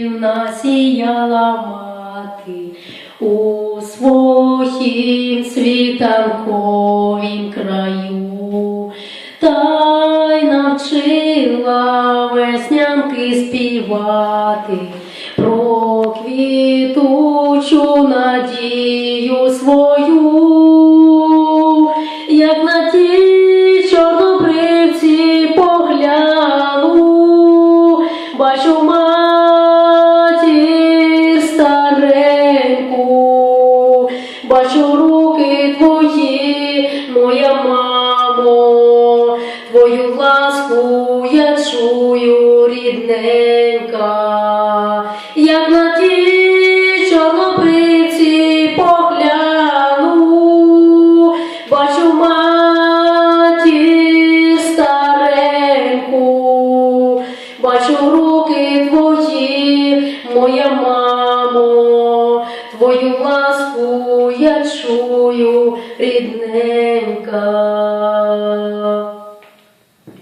Насіяла мати у своїм світанковім краю, та й навчила веснянки співати. Про квітучу надію свою, як на ті чорнобривці погляну, бачу бачу руки твої, моя мамо, твою ласку я чую, рідненька, як на ті чорнобривці погляну, бачу матір стареньку, бачу руки твої, моя мамо, твою ласку рідненька.